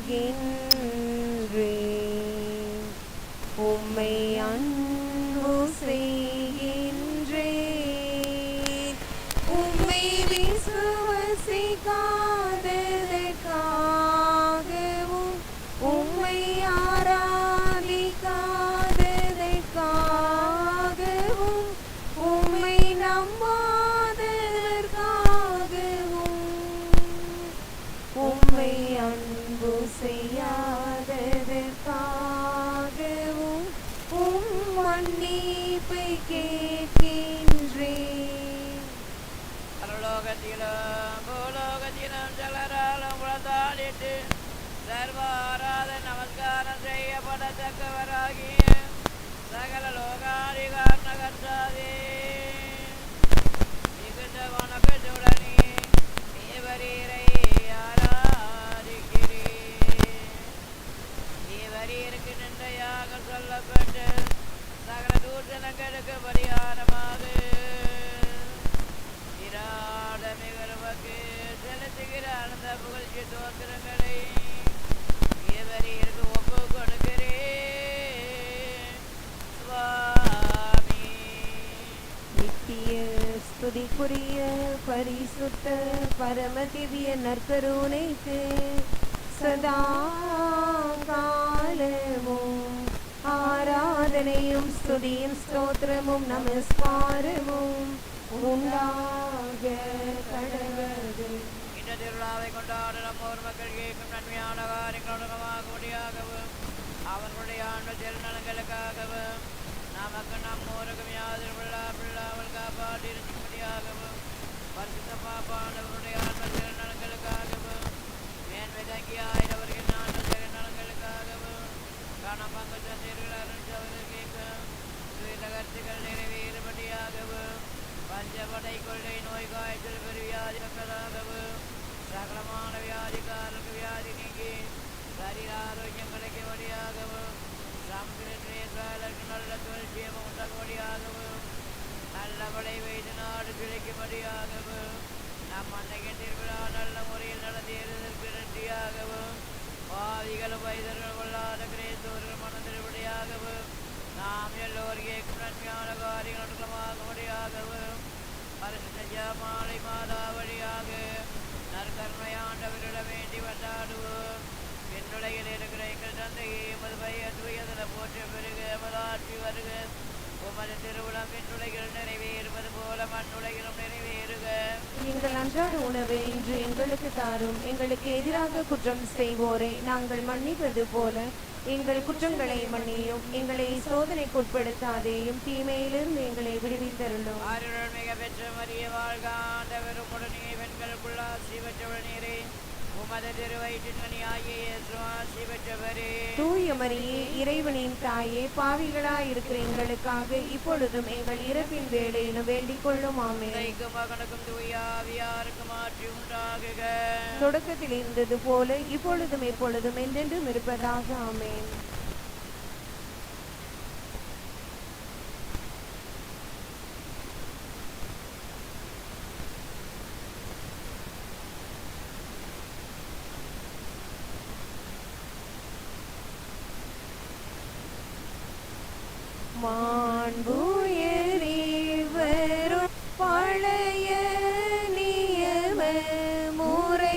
உம்மை பரிசுத்த பரம திவ்ய நற்கருணைக்கு சதா காலமும் ஆராதனையும் ஸ்துதியும் ஸ்தோத்திரமும் நமஸ்காரமும் உண்டாக கடவுள். இந்த திருவிழாவை கொண்டாட நம்ம ஒரு மக்கள் கேட்கும் நன்மையான காரியங்களுடனமாக முடியாகவும் அவர்களுடைய ஆண்டு திருநலங்களுக்காகவும் நமக்கு நம் ஊருக்கும் யாதொரு பிள்ளா பிள்ளாமல் காப்பாற்றி இருக்கும்படியாகவும் பரிசுத்த பாப்பானவருடைய ஆண்டு திருநலங்களுக்காகவும் மேன்மை தங்கியாயிரவர்கள் ஆண்டு திருநலங்களுக்காகவும் கண பங்கு தந்தீர்கள் அருள் கேட்கும் கருத்துக்கள் நிறைவேறுபடியாகவும் பஞ்சபடை கொள்ளை நோய் காய்ச்சல் பெருவியாதி சகலமான வியாதிக்காரருக்கு வியாதி நீங்கி சரீர ஆரோக்கியம் கிடைக்கும்படியாகவும் நல்ல தொழில் ஜீவம் உண்டாகும்படியாகவும் நல்ல வைத்து நாடு கிடைக்கும்படியாகவும் நம் அன்னைக்கு திருவிழா நல்ல முறையில் நடந்தேறுவதற்கு நன்றியாகவும் பாவிகளும் வைதர்கள் கொள்ளாத கிரேத்தோர்கள் மன திருப்படியாகவும் நாம் எல்லோரும் கேட்கும் நன்மையான காரியங்கள் முடியாகவும் பரிசுத்த ஜமாலை மாதா வழியாக நற்கர்மையாண்டவரிடம் வேண்டி வந்தாடுவோம். என்னுடையில் இருக்கிற எங்கள் தந்தையை எமது பையன் துயதன போற்ற பெருக உமது திருவிழம் என்னுடையில் நிறைவேறுவது போல மண்ணுலகிலும் நிறைவேறுக. எங்கள் அன்றாட உணவை இன்று எங்களுக்கு தாரும். எங்களுக்கு எதிராக குற்றம் செய்வோரை. நாங்கள் மன்னிப்பது போல எங்கள் குற்றங்களை மன்னியும். எங்களை சோதனைக்கு உட்படுத்தாதேயும் தீமையிலிருந்து எங்களை விடுவித்தருளும். ஆருடன் மிக பெற்ற மரிய வாழ்க. ஆண்டவரும் உடனே பெண்களுக்குள்ள ஆசி பெற்றவனீரே உமது திருவயிற்றின் கனியாகிய இயேசு ஆசி பெற்றவரே தூய மரியே இறைவனின் தாயே பாவிகளாய் இருக்கிற எங்களுக்காக இப்பொழுதும் எங்கள் இறப்பின் வேலையிலும் வேண்டிக் கொள்ளும் ஆமே தொடக்கத்தில் இருந்தது போல இப்பொழுதும் எப்பொழுதும் என்றென்றும் இருப்பதாக ஆமென்.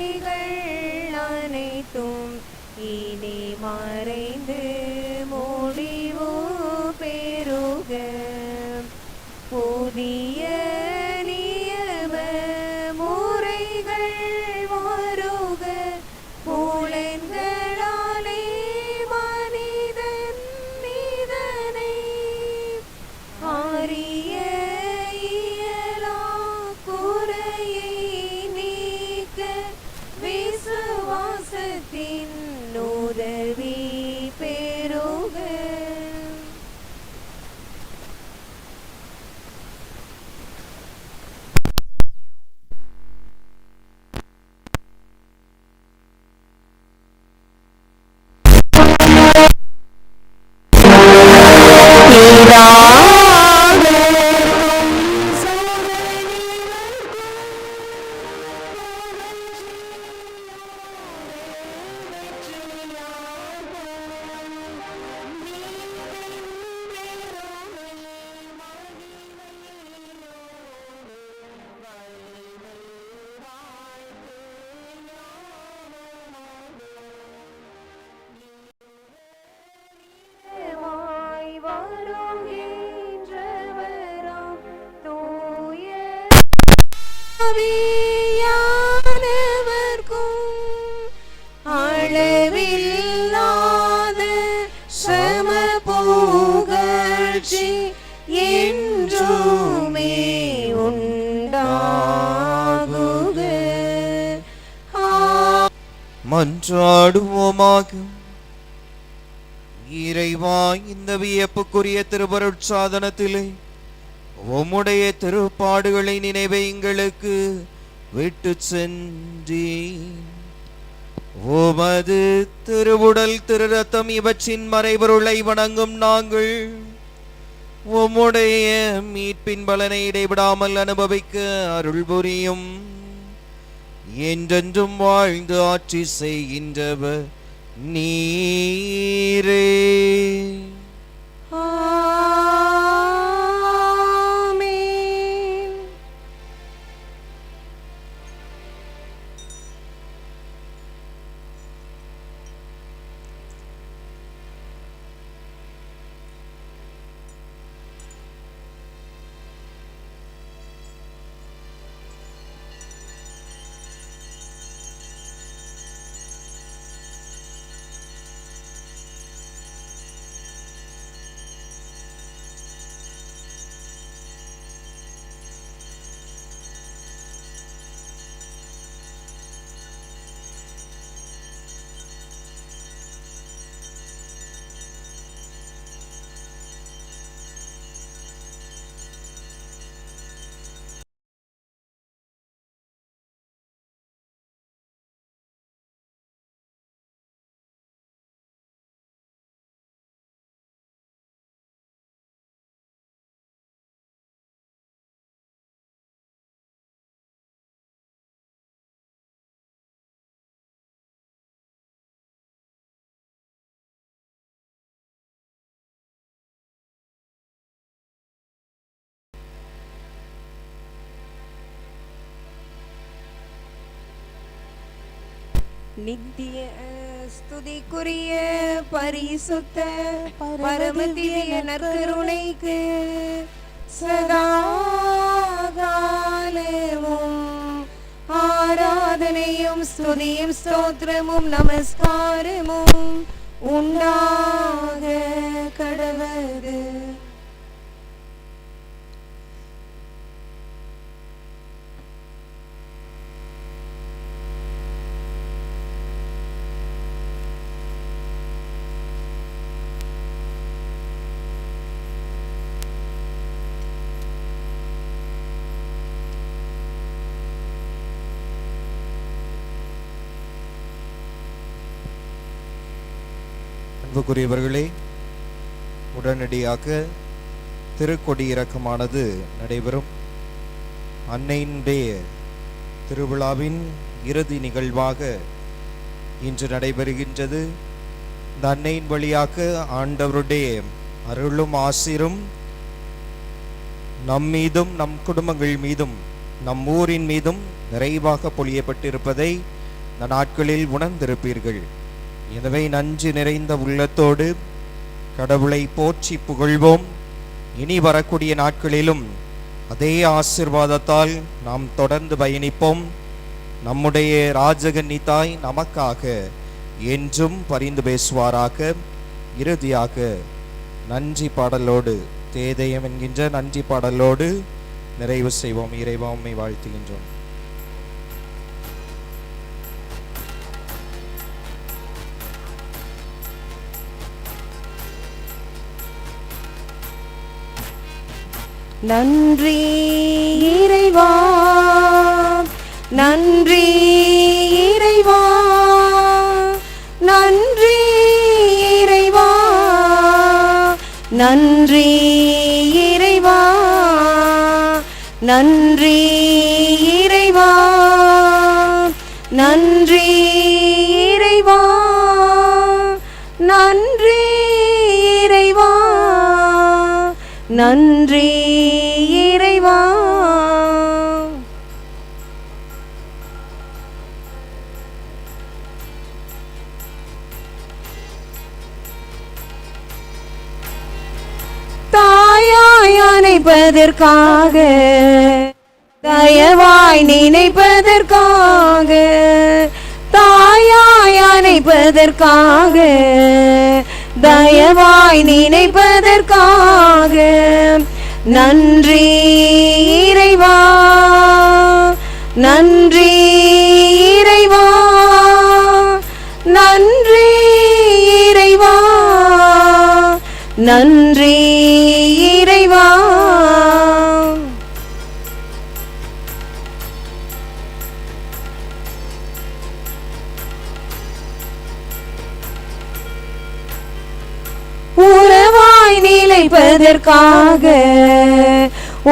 முறைகள் அனைத்தும் இனி மறைந்து உண்டாகுக. மன்றாடுவோமாக. இறைவா இந்த வியப்புக்குரிய திருவருட்சாதனத்திலே உம்முடைய திருப்பாடுகளை நினைவை எங்களுக்கு விட்டு சென்றி உமது திருவுடல் திருரத்தம் இவற்றின் மறைபொருளை வணங்கும் நாங்கள் உம்முடைய மீட்பின் பலனை இடைவிடாமல் அனுபவிக்க அருள் புரியும். என்றென்றும் வாழ்ந்து ஆட்சி செய்கின்றவர் நீரே. நித்திய ஸ்துதிக்குரிய பரிசுத்த பரமதிய நற்கருணைக்கு சதா காலமும் ஆராதனையும் ஸ்துதியும் ஸ்தோத்திரமும் நமஸ்காரமும் உண்டாக கடவது அன்புக்குரியவர்களே உடனடியாக திருக்கொடி இறக்கமானது நடைபெறும். அன்னையினுடைய திருவிழாவின் இறுதி நிகழ்வாக இன்று நடைபெறுகின்றது. இந்த அன்னையின் வழியாக ஆண்டவருடைய அருளும் ஆசிரும் நம் மீதும் நம் குடும்பங்கள் மீதும் நம் ஊரின் மீதும் நிறைவாக பொழியப்பட்டிருப்பதை இந்த நாட்களில் உணர்ந்திருப்பீர்கள். எனவே நஞ்சு நிறைந்த உள்ளத்தோடு கடவுளை போற்றி புகழ்வோம். இனி வரக்கூடிய நாட்களிலும் அதே ஆசிர்வாதத்தால் நாம் தொடர்ந்து பயணிப்போம். நம்முடைய ராஜகன்னி தாய் நமக்காக என்றும் பரிந்து பேசுவாராக. இறுதியாக நன்றி பாடலோடு தேதயம் என்கின்ற நன்றி பாடலோடு நிறைவு செய்வோம். இறைவாமை வாழ்த்துகின்றோம். நன்றி இறைவா. நன்றி இறைவா. நன்றி இறைவா. நன்றி இறைவா. நன்றி நன்றி இறைவா. தாயாய் அணைப்பதற்காக தயவாய் நினைப்பதற்காக தாயாய் அணைப்பதற்காக தயவாய் நினைப்பதற்காக. நன்றி இறைவா. நன்றி இறைவா. நன்றி இறைவா. நன்றி இறைவா. கலப்பதற்காக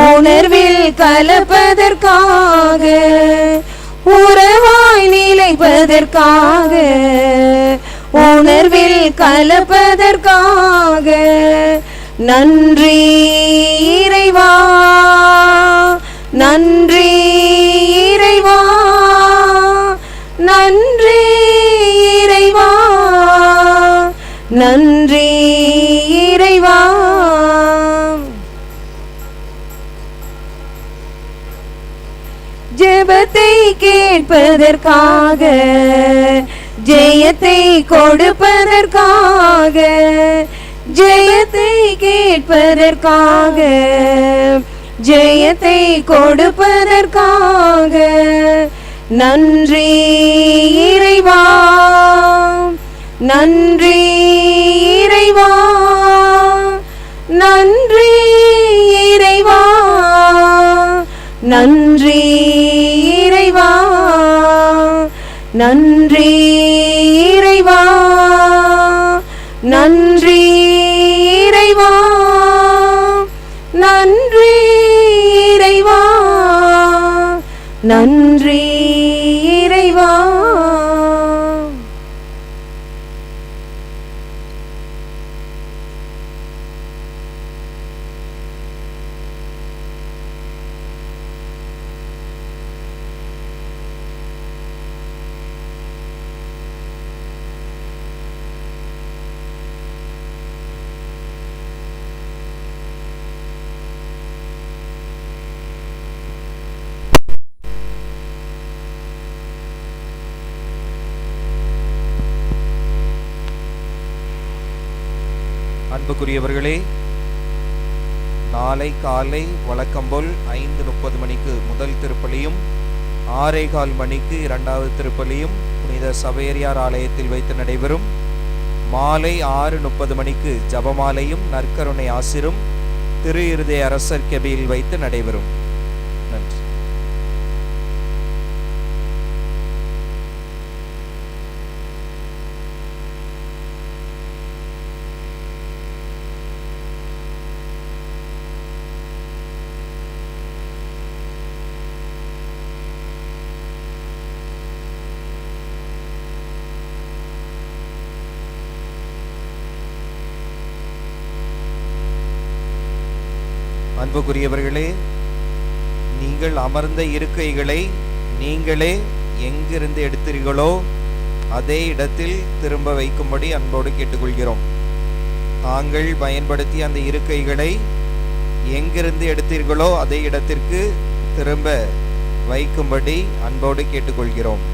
உணர்வில் கலப்பதற்காக உறவாய் நிலைப்பதற்காக உணர்வில் கலப்பதற்காக நன்றி இறைவா நன்றி இறைவா நன்றி இறைவா நன்றி கேட்பதற்காக ஜெயத்தை கொடுப்பதற்காக ஜெயத்தை கேட்பதற்காக ஜெயத்தை கொடுப்பதற்காக நன்றி இறைவா நன்றி இறைவா நன்றி இறைவா நன்றி நன்றி இறைவா. நன்றி இறைவா. நன்றி இறைவா. நன்றி இறைவா அன்புக்குரியவர்களே நாளை காலை வழக்கம்போல் ஐந்து முப்பது மணிக்கு முதல் திருப்பலியும் ஆறே கால் மணிக்கு இரண்டாவது திருப்பலியும் புனித சவேரியார் ஆலயத்தில் வைத்து நடைபெறும். மாலை ஆறு முப்பது மணிக்கு ஜபமாலையும் நற்கருணை ஆசிரும் திரு இருதய அரசர் கெபியில் வைத்து நடைபெறும் நன்றி அன்புக்குரியவர்களே நீங்கள் அமர்ந்த இருக்கைகளை நீங்களே எங்கிருந்து எடுத்தீர்களோ அதே இடத்தில் திரும்ப வைக்கும்படி அன்போடு கேட்டுக்கொள்கிறோம். தாங்கள் பயன்படுத்திய அந்த இருக்கைகளை எங்கிருந்து எடுத்தீர்களோ அதே இடத்திற்கு திரும்ப வைக்கும்படி அன்போடு கேட்டுக்கொள்கிறோம்.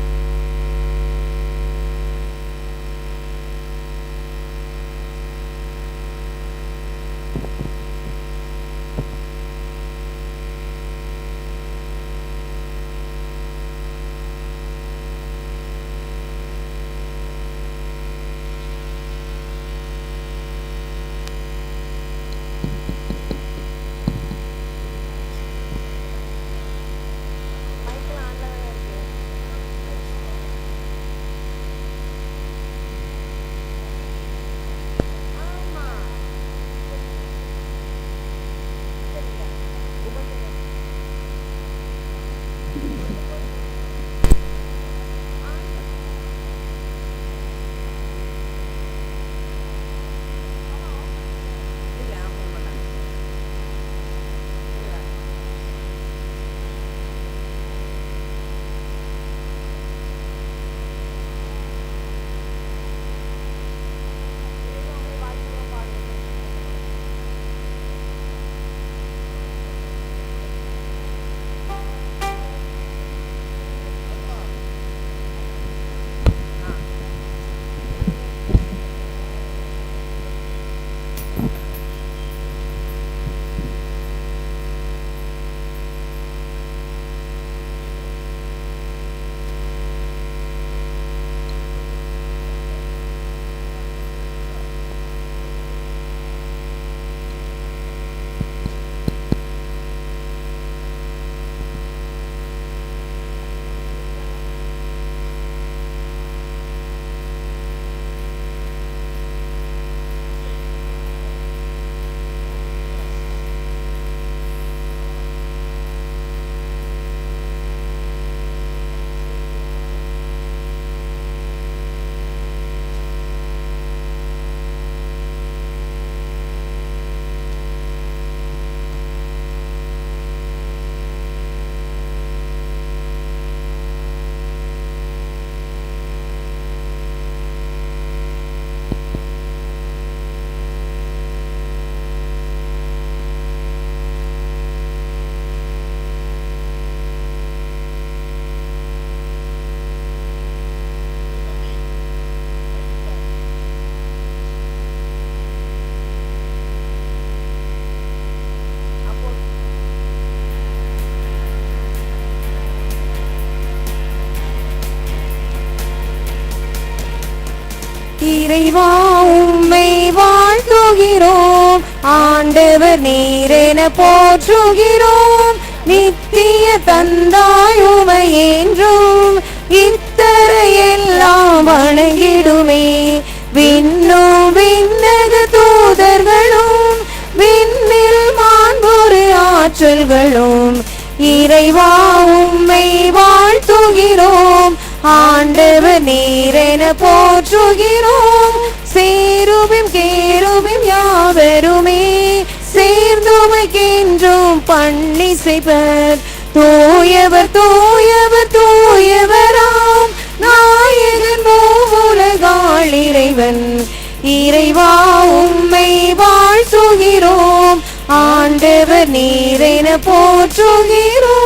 இறைவா உம்மை வாழ்த்துகிறோம். ஆண்டவர் நீரென போற்றுகிறோம். நித்திய தந்தாயுமை என்றும் இத்தரையெல்லாம் வணங்கிடுமே. விண்ணும் விண்ணக தூதர்களும் விண்ணில் மாண்பொரு ஆற்றல்களும் இறைவா உம்மை வாழ்த்துகிறோம். ஆண்டவர் நீரென போற்றுகிறோம். சேருபிம் கேருபிம் யாவருமே சேர்ந்துமைக்கென்றும் பண்ணிசைப்பர் தூயவர் தூயவர் தூயவராம். நாயகன் மூவுலகாள் இறைவன். இறைவா உம்மை வாழ்த்துகிறோம். ஆண்டவர் நீரென போற்றுகிறோம்.